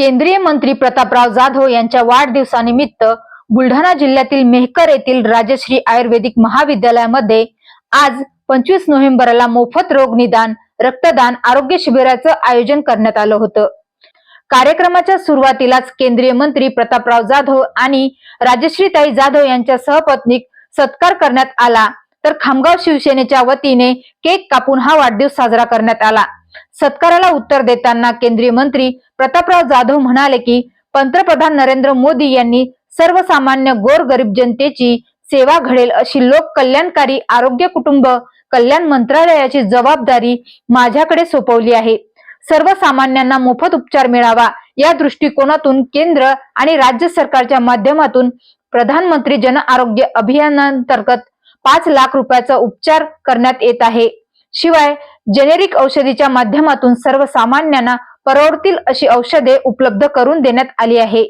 केंद्रीय मंत्री प्रतापराव जाधव यांच्या वाढदिवसानिमित्त बुलढाणा जिल्ह्यातील मेहकर येथील राजश्री आयुर्वेदिक महाविद्यालयामध्ये आज पंचवीस नोव्हेंबरला मोफत रोग निदान रक्तदान आरोग्य शिबिराचं आयोजन करण्यात आलं होतं. कार्यक्रमाच्या सुरुवातीलाच केंद्रीय मंत्री प्रतापराव जाधव आणि राजश्रीताई जाधव यांच्या सहपत्नीक सत्कार करण्यात आला. तर खामगाव शिवसेनेच्या वतीने केक कापून हा वाढदिवस साजरा करण्यात आला. सत्काराला उत्तर देताना केंद्रीय मंत्री प्रतापराव जाधव म्हणाले की पंतप्रधान नरेंद्र मोदी यांनी सर्वसामान्य गोरगरीब जनतेची सेवा घडेल अशी लोक कल्याणकारी आरोग्य कुटुंब कल्याण मंत्रालयाची जबाबदारी माझ्याकडे सोपवली आहे. सर्वसामान्यांना मोफत उपचार मिळावा या दृष्टिकोनातून केंद्र आणि राज्य सरकारच्या माध्यमातून प्रधानमंत्री जन आरोग्य अभियानांतर्गत पाच लाख रुपयाचा उपचार करण्यात येत आहे. शिवाय जेनेरिक औषधीच्या माध्यमातून सर्वसामान्यांना परवडतील अशी औषधे उपलब्ध करून देण्यात आली आहे.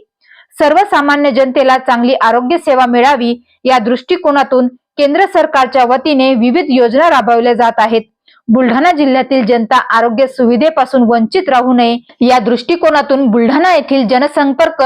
सर्वसामान्य जनतेला चांगली आरोग्य सेवा मिळावी या दृष्टिकोनातून केंद्र सरकारच्या वतीने विविध योजना राबवल्या जात आहेत. बुलढाणा जिल्ह्यातील जनता आरोग्य सुविधेपासून वंचित राहू नये या दृष्टिकोनातून बुलढाणा येथील जनसंपर्क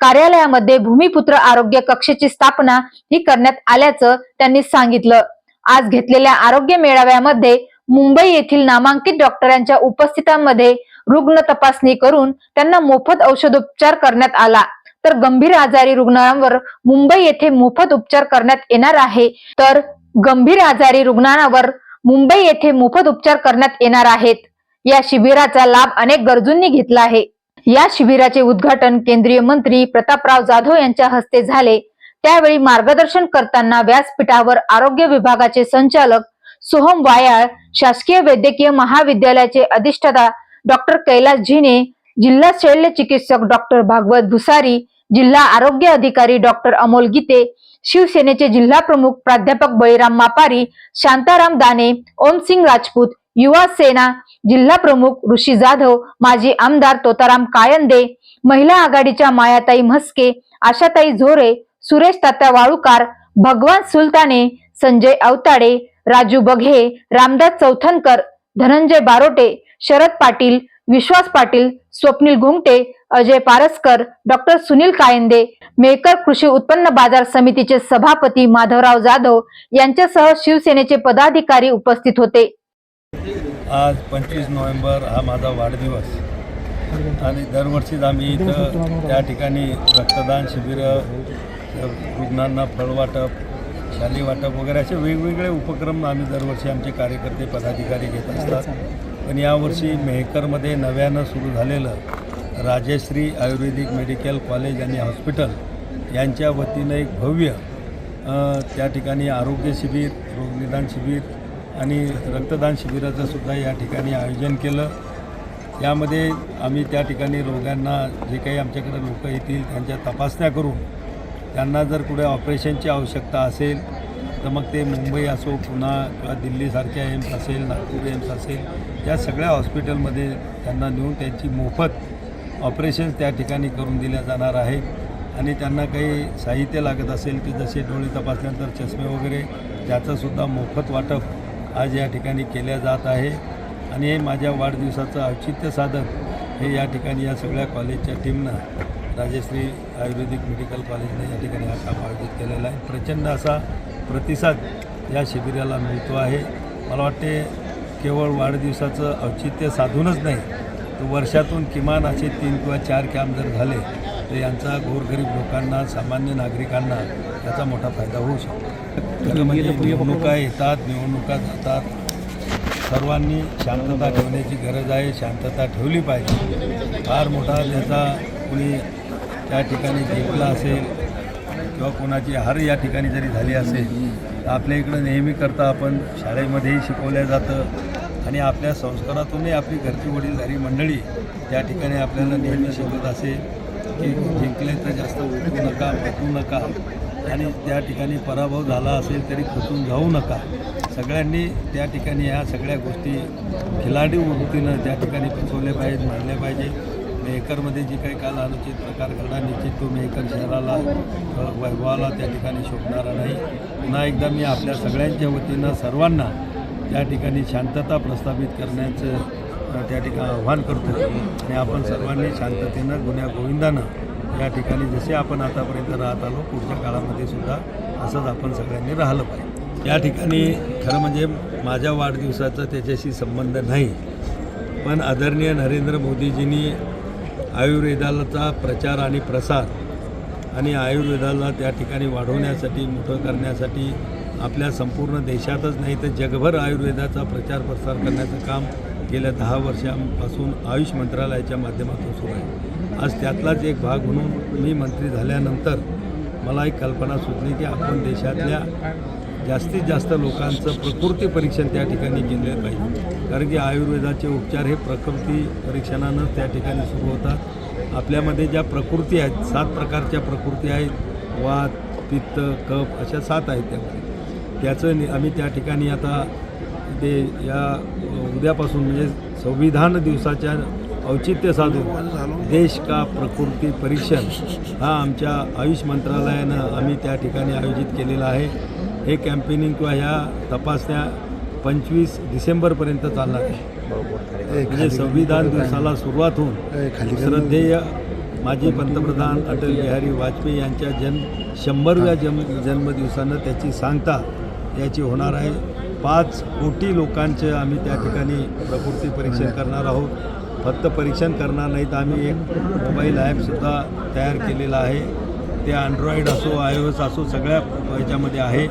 कार्यालयामध्ये भूमिपुत्र आरोग्य कक्षेची स्थापना ही करण्यात आल्याचं त्यांनी सांगितलं. आज घेतलेल्या आरोग्य मेळाव्यामध्ये मुंबई येथील नामांकित डॉक्टरांच्या उपस्थितांमध्ये रुग्ण तपासणी करून त्यांना मोफत औषधोपचार करण्यात आला. तर गंभीर आजारी रुग्णांवर मुंबई येथे मोफत उपचार करण्यात येणार आहे. तर गंभीर आजारी रुग्णांवर मुंबई येथे मोफत उपचार करण्यात येणार आहेत. या शिबिराचा लाभ अनेक गरजूंनी घेतला आहे. या शिबिराचे उद्घाटन केंद्रीय मंत्री प्रतापराव जाधव यांच्या हस्ते झाले. त्यावेळी मार्गदर्शन करताना व्यासपीठावर आरोग्य विभागाचे संचालक सोहम वायाळ शासकीय वैद्यकीय महाविद्यालयाचे अधिष्ठाता डॉक्टर कैलास झिने जिल्हा शल्य चिकित्सक डॉक्टर भागवत भुसारी जिल्हा आरोग्य अधिकारी डॉक्टर अमोल गीते शिवसेनेचे जिल्हा प्रमुख प्राध्यापक बळीराम मापारी शांताराम दाने ओमसिंग राजपूत युवा सेना जिल्हा प्रमुख ऋषी जाधव माजी आमदार तोताराम कायंदे महिला आघाडीच्या मायाताई म्हस्के आशाताई झोरे सुरेश तात्या वाळूकार भगवान सुलताने संजय अवताडे राजू बघे रामदास चौथनकर धनंजय बारोटे शरद पाटील विश्वास पाटील स्वप्नील घुमटे अजय पारसकर डॉक्टर सुनील कायंदे मेकर कृषी उत्पन्न बाजार समितीचे सभापती माधवराव जाधव यांच्यासह शिवसेनेचे पदाधिकारी उपस्थित होते. आज पंचवीस नोव्हेंबर हा माझा वाढदिवस. आणि दरवर्षीच आम्ही इथं त्या ठिकाणी रक्तदान शिबिरं रुग्णांना फळवाटप शाली वाटप वगैरे असे वेगवेगळे उपक्रम आम्ही दरवर्षी आमचे कार्यकर्ते पदाधिकारी घेत असतात. पण यावर्षी मेहकरमध्ये नव्यानं सुरू झालेलं राजश्री आयुर्वेदिक मेडिकल कॉलेज आणि हॉस्पिटल यांच्या वतीनं एक भव्य त्या ठिकाणी आरोग्य शिबिर रोगनिदान शिबिर आणि रक्तदान शिबिराचं सुद्धा या ठिकाणी आयोजन केलं. यामध्ये आम्ही त्या ठिकाणी रोगांना जे काही आमच्याकडे लोक येतील त्यांच्या तपासण्या करून त्यांना जर कुठे ऑपरेशनची आवश्यकता असेल तर मग ते मुंबई असो पुणा किंवा दिल्लीसारख्या एम्स असेल नागपूर एम्स असेल या सगळ्या हॉस्पिटलमध्ये त्यांना नेऊन त्यांची मोफत ऑपरेशन्स त्या ठिकाणी करून दिल्या जाणार आहे आणि त्यांना काही साहित्य लागत असेल की जसे डोळे तपासल्यानंतर चष्मे वगैरे त्याचंसुद्धा मोफत वाटप आज या ठिकाणी केल्या जात आहे. आणि हे माझ्या वाढदिवसाचं औचित्य साधत हे या ठिकाणी या सगळ्या कॉलेजच्या टीमनं राजश्री आयुर्वेदिक मेडिकल कॉलेजने या ठिकाणी हा काम आयोजित केलेला आहे. प्रचंड असा प्रतिसाद या शिबिराला मिळतो आहे. मला वाटते केवळ वाढदिवसाचं औचित्य साधूनच नाही तर वर्षातून किमान असे तीन किंवा चार कॅम्प जर झाले तर यांचा गोरगरीब लोकांना सामान्य नागरिकांना याचा मोठा फायदा होऊ शकतो. म्हणजे निवडणुका येतात निवडणुका जातात. सर्वांनी शांतता ठेवण्याची गरज आहे. शांतता ठेवली पाहिजे. फार मोठा त्याचा कुणी त्या ठिकाणी जिंकला असेल किंवा कोणाची हार या ठिकाणी जरी झाली असेल तर आपल्या इकडं नेहमी करता आपण शाळेमध्येही शिकवलं जातं. आणि आपल्या संस्कारातूनही आपली घरची वडीलधारी मंडळी त्या ठिकाणी आपल्याला नेहमी शिकवत असेल की जिंकले तर जास्त उठू नका पटू नका. आणि त्या ठिकाणी पराभव झाला असेल तरी खचून जाऊ नका. सगळ्यांनी त्या ठिकाणी ह्या सगळ्या गोष्टी खिलाडी वृत्तीनं त्या ठिकाणी पचवल्या पाहिजेत मांडल्या पाहिजे मेहकरमध्ये जी काही काल अनुचित प्रकार घडला निश्चित तो मेहकर शहराला वैभवाला त्या ठिकाणी शोभणारा नाही. पुन्हा एकदा मी आपल्या सगळ्यांच्या वतीनं सर्वांना त्या ठिकाणी शांतता प्रस्थापित करण्याचं त्या ठिकाणी आव्हान करतो. आणि आपण सर्वांनी शांततेनं गुन्ह्या गोविंदानं या ठिकाणी जसे आपण आतापर्यंत राहत आलो पुढच्या काळामध्ये सुद्धा असंच आपण सगळ्यांनी राहिलं पाहिजे. या ठिकाणी खरं म्हणजे माझ्या वाढदिवसाचा त्याच्याशी संबंध नाही. पण आदरणीय नरेंद्र मोदीजींनी आयुर्वेदाचा प्रचार आणि प्रसार आणि आयुर्वेदाला त्या ठिकाणी वाढवण्यासाठी मोठं करण्यासाठी आपल्या संपूर्ण देशातच नाही तर जगभर आयुर्वेदाचा प्रचार प्रसार करण्याचं काम गेल्या दहा वर्षांपासून आयुष मंत्रालयाच्या माध्यमातून सुरू आहे. आज त्यातलाच एक भाग म्हणून मी मंत्री झाल्यानंतर मला एक कल्पना सुचली की आपण देशातल्या जास्तीत जास्त लोकांचं प्रकृती परीक्षण त्या ठिकाणी केलं पाहिजे. कारण की आयुर्वेदाचे उपचार हे प्रकृती परीक्षणानंच त्या ठिकाणी सुरू होतात. आपल्यामध्ये ज्या प्रकृती आहेत सात प्रकारच्या प्रकृती आहेत वात पित्त कफ अशा सात आहेत त्यामध्ये त्याचं नि- आम्ही त्या ठिकाणी आता ते या उद्यापासून म्हणजे संविधान दिवसाच्या औचित्य साधून देश का प्रकृती परीक्षण हा आमच्या आयुष मंत्रालयानं आम्ही त्या ठिकाणी आयोजित केलेला आहे. हे कॅम्पेनिंग किंवा ह्या तपासण्या पंचवीस डिसेंबरपर्यंत चालणार. आहे म्हणजे संविधान दिवसाला सुरुवात होऊन श्रद्धेय माजी पंतप्रधान अटल बिहारी वाजपेयी यांच्या जन्म शंभरव्या जन्म जन्मदिवसानं त्याची सांगता याची होणार आहे. पाच कोटी लोकांचे आम्ही त्या ठिकाणी प्रकृती परीक्षण करणार आहोत. फक्त परीक्षण करणार नाही तर आम्ही. एक मोबाईल ॲपसुद्धा तयार केलेला आहे. ते अँड्रॉईड असो आय ओ एस असो सगळ्या याच्यामध्ये आहे.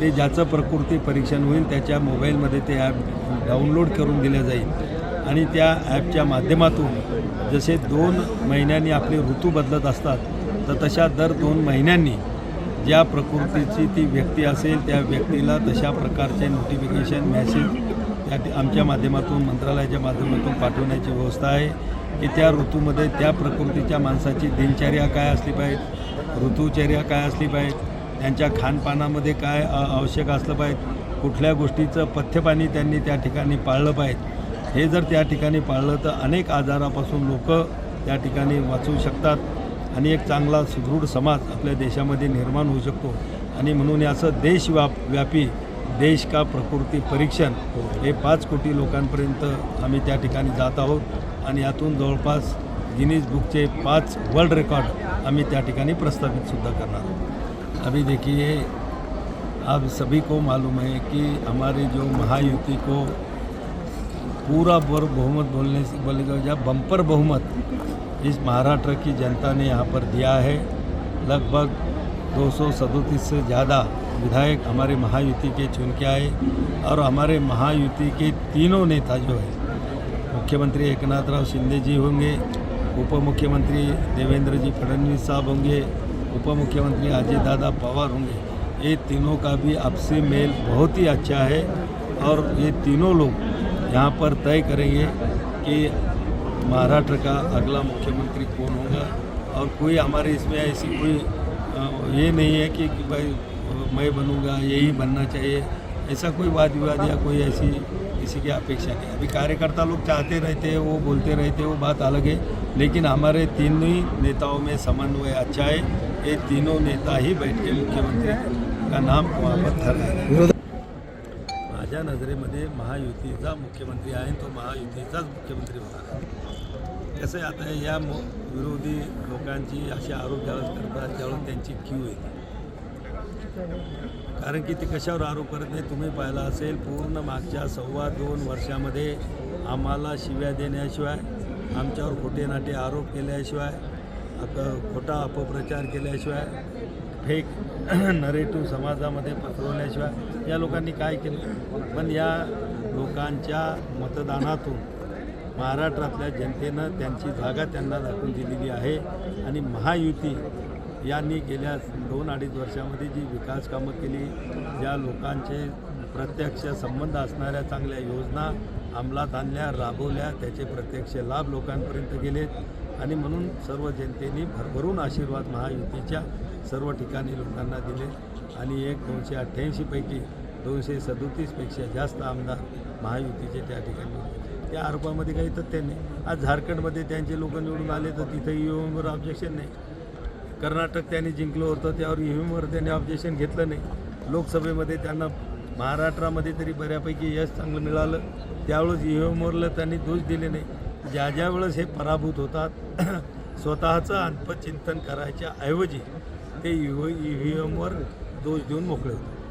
ते ज्याचं प्रकृती परीक्षण होईल त्याच्या मोबाईलमध्ये ते ॲप डाउनलोड करून दिलं जाईल. आणि त्या ॲपच्या माध्यमातून जसे दोन महिन्यांनी आपले ऋतू बदलत असतात तर तशा दर दोन महिन्यांनी ज्या प्रकृतीची ती व्यक्ती असेल त्या व्यक्तीला तशा प्रकारचे नोटिफिकेशन मेसेज त्या आमच्या माध्यमातून मंत्रालयाच्या माध्यमातून पाठवण्याची व्यवस्था आहे की त्या ऋतूमध्ये त्या प्रकृतीच्या माणसाची दिनचर्या काय असली पाहिजे ऋतुचर्या काय असली पाहिजे त्यांच्या खानपानामध्ये काय आवश्यक असलं पाहिजे कुठल्या गोष्टीचं पथ्यपाणी त्यांनी त्या ठिकाणी पाळलं पाहिजे. हे जर त्या ठिकाणी पाळलं तर अनेक आजारापासून लोक त्या ठिकाणी वाचू शकतात आणि एक चांगला सुदृढ समाज आपल्या देशामध्ये निर्माण होऊ शकतो. आणि म्हणून याचं देशव्याप व्यापी देश का प्रकृती परीक्षण हे पाच कोटी लोकांपर्यंत आम्ही त्या ठिकाणी जात आहोत आणि यातून जवळपास गिनीज बुकचे पाच वर्ल्ड रेकॉर्ड आम्ही त्या ठिकाणी प्रस्थापितसुद्धा करणार आहोत. अभी देखिए अब सभी को मालूम है कि हमारी जो महायुति को पूरा बहुमत बोलने से बोलेगा जब बम्पर बहुमत इस महाराष्ट्र की जनता ने यहाँ पर दिया है। लगभग दो सौ से ज़्यादा विधायक हमारे महायुति के चुन के आए और हमारे महायुति के तीनों नेता जो है, मुख्यमंत्री एकनाथ राव शिंदे जी होंगे उप मुख्यमंत्री देवेंद्र जी फडणवीस साहब होंगे उप मुख्यमंत्री अजय दादा पवार होंगे। ये तीनों का भी आपसी मेल बहुत ही अच्छा है और ये तीनों लोग यहाँ पर तय करेंगे कि महाराष्ट्र का अगला मुख्यमंत्री कौन होगा। और कोई हमारे इसमें ऐसी कोई ये नहीं है कि, कि भाई मैं बनूँगा यही बनना चाहिए। ऐसा कोई वाद विवाद या कोई ऐसी किसी की अपेक्षा नहीं। अभी कार्यकर्ता लोग चाहते रहते हैं वो बोलते रहते हैं वो बात अलग है। लेकिन हमारे तीनों ही नेताओं में समन्वय अच्छा है। ये तीनों नेता ही बैठ के मुख्यमंत्री का नाम ठरवाएंगे माझ्या नजरेमध्ये महायुतीचा मुख्यमंत्री आहे तो महायुतीचाच मुख्यमंत्री होणार आहे. कसं आता या मो विरोधी लोकांची असे आरोप ज्यावेळेस करतात त्यावेळेस त्यांची क्यू येते कारण की ते कशावर आरोप करत नाही तुम्ही पाहिला असेल पूर्ण मागच्या सव्वा दोन वर्षामध्ये आम्हाला शिव्या देण्याशिवाय आमच्यावर खोटे नाटे आरोप केल्याशिवाय अप खोटा अपप्रचार केल्याशिवाय फेक नरेटिव्ह समाजामध्ये पसरवल्याशिवाय या लोकांनी काय केलं? पण या लोकांच्या मतदानातून महाराष्ट्रातल्या जनतेनं त्यांची जागा त्यांना दाखवून दिलेली आहे. आणि महायुती यांनी गेल्या दोन अडीच वर्षामध्ये जी विकास कामं केली ज्या लोकांचे प्रत्यक्ष संबंध असणाऱ्या चांगल्या योजना अंमलात आणल्या राबवल्या त्याचे प्रत्यक्ष लाभ लोकांपर्यंत गेलेत आणि म्हणून सर्व जनतेने भरभरून आशीर्वाद महायुतीच्या सर्व ठिकाणी लोकांना दिले. आणि एक दोनशे अठ्ठ्याऐंशीपैकी दोनशे सदोतीसपेक्षा जास्त आमदार महायुतीचे त्या ठिकाणी होते. त्या आरोपामध्ये काही तथ्य नाही. आज झारखंडमध्ये त्यांचे लोक निवडून आले तर तिथं ईव्हीएमवर ऑब्जेक्शन नाही. कर्नाटक त्यांनी जिंकलं होतं त्यावर ई त्यांनी ऑब्जेक्शन घेतलं नाही. लोकसभेमध्ये त्यांना महाराष्ट्रामध्ये तरी बऱ्यापैकी यश चांगलं मिळालं. त्यावेळेस ई त्यांनी दोष दिले नाही. ज्या ज्या वेळेस हे पराभूत होतात स्वतःचं अल्पचिंतन करायच्या ऐवजी ते ई व्ही एमवर दोष देऊन मोकळे होतात